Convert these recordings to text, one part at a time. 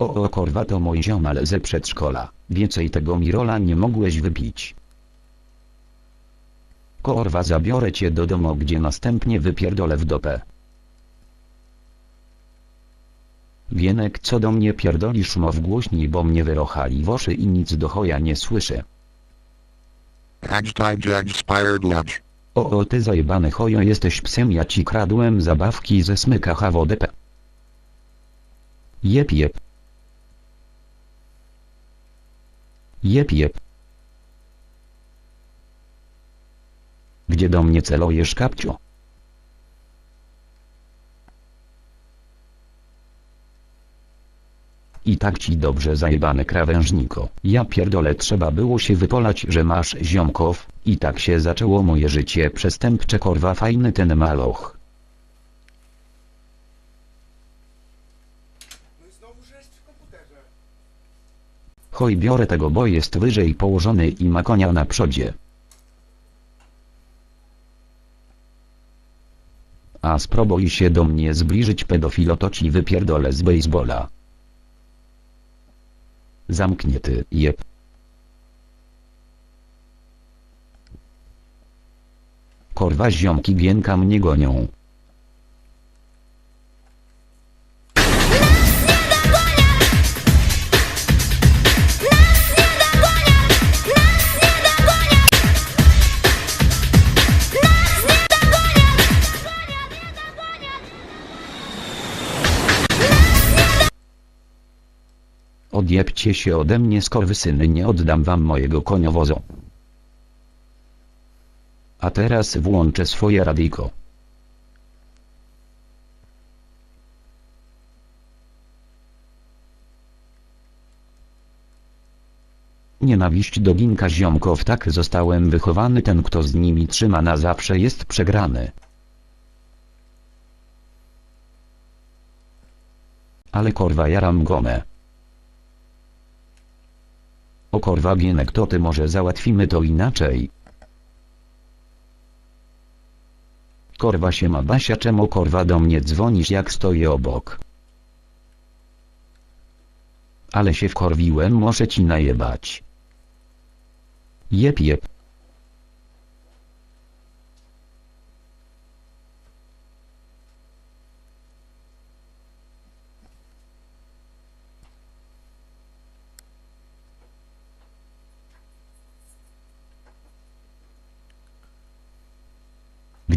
O, o korwa to mój ziomal ze przedszkola. Więcej tego Mirola nie mogłeś wypić. Korwa zabiorę cię do domu gdzie następnie wypierdolę w dopę. Wienek co do mnie pierdolisz mow głośniej bo mnie wyrochali w oszy i nic do choja nie słyszę. O o ty zajebany chojo jesteś psem ja ci kradłem zabawki ze smyka HWDP. Jep jep. Jep jep. Gdzie do mnie celujesz kapcio? I tak ci dobrze zajebany krawężniko. Ja pierdolę trzeba było się wypolać, że masz ziomków. I tak się zaczęło moje życie przestępcze korwa fajny ten maloch. Choj biorę tego bo jest wyżej położony i ma konia na przodzie. A spróbuj się do mnie zbliżyć pedofilo to ci wypierdolę z baseballa. Zamknięty, jeb. Korwa ziomki gienka mnie gonią. Odjebcie się ode mnie skorwysyny nie oddam wam mojego koniowozu. A teraz włączę swoje radyjko. Nienawiść do ginka ziomków tak zostałem wychowany ten kto z nimi trzyma na zawsze jest przegrany. Ale korwa jaram gomę. Korwa gienek to ty może załatwimy to inaczej. Korwa się ma Basia czemu korwa do mnie dzwonisz jak stoję obok. Ale się wkorwiłem muszę ci najebać. Jep jep.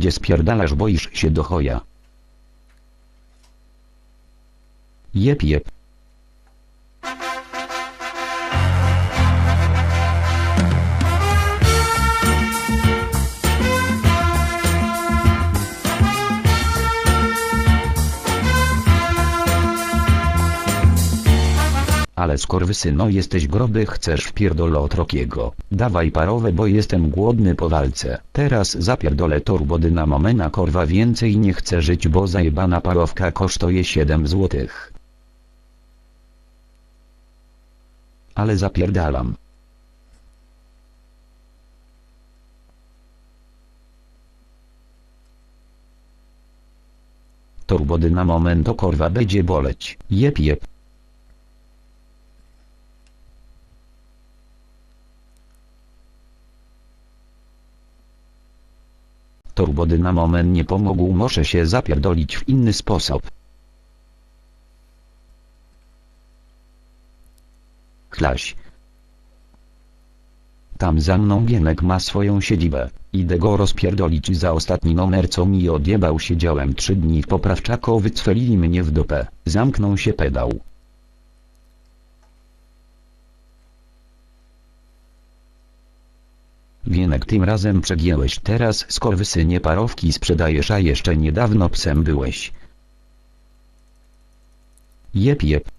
Gdzie spierdalasz boisz się do choja. Jep jep. Ale skorwysyno jesteś groby chcesz wpierdolę od. Dawaj parowe bo jestem głodny po walce. Teraz zapierdolę turbodynamomena korwa więcej nie chcę żyć bo zajebana parowka kosztuje 7 złotych. Ale zapierdalam. Turbodynamomento korwa będzie boleć. Jep jep. Turbodynamomen nie pomógł muszę się zapierdolić w inny sposób. Chlaś. Tam za mną Gienek ma swoją siedzibę. Idę go rozpierdolić za ostatni numer co mi odjebał siedziałem trzy dni w poprawczako wycwelili mnie w dupę. Zamknął się pedał. Wienek tym razem przegięłeś teraz skorwysynie parowki sprzedajesz a jeszcze niedawno psem byłeś. Jep jep.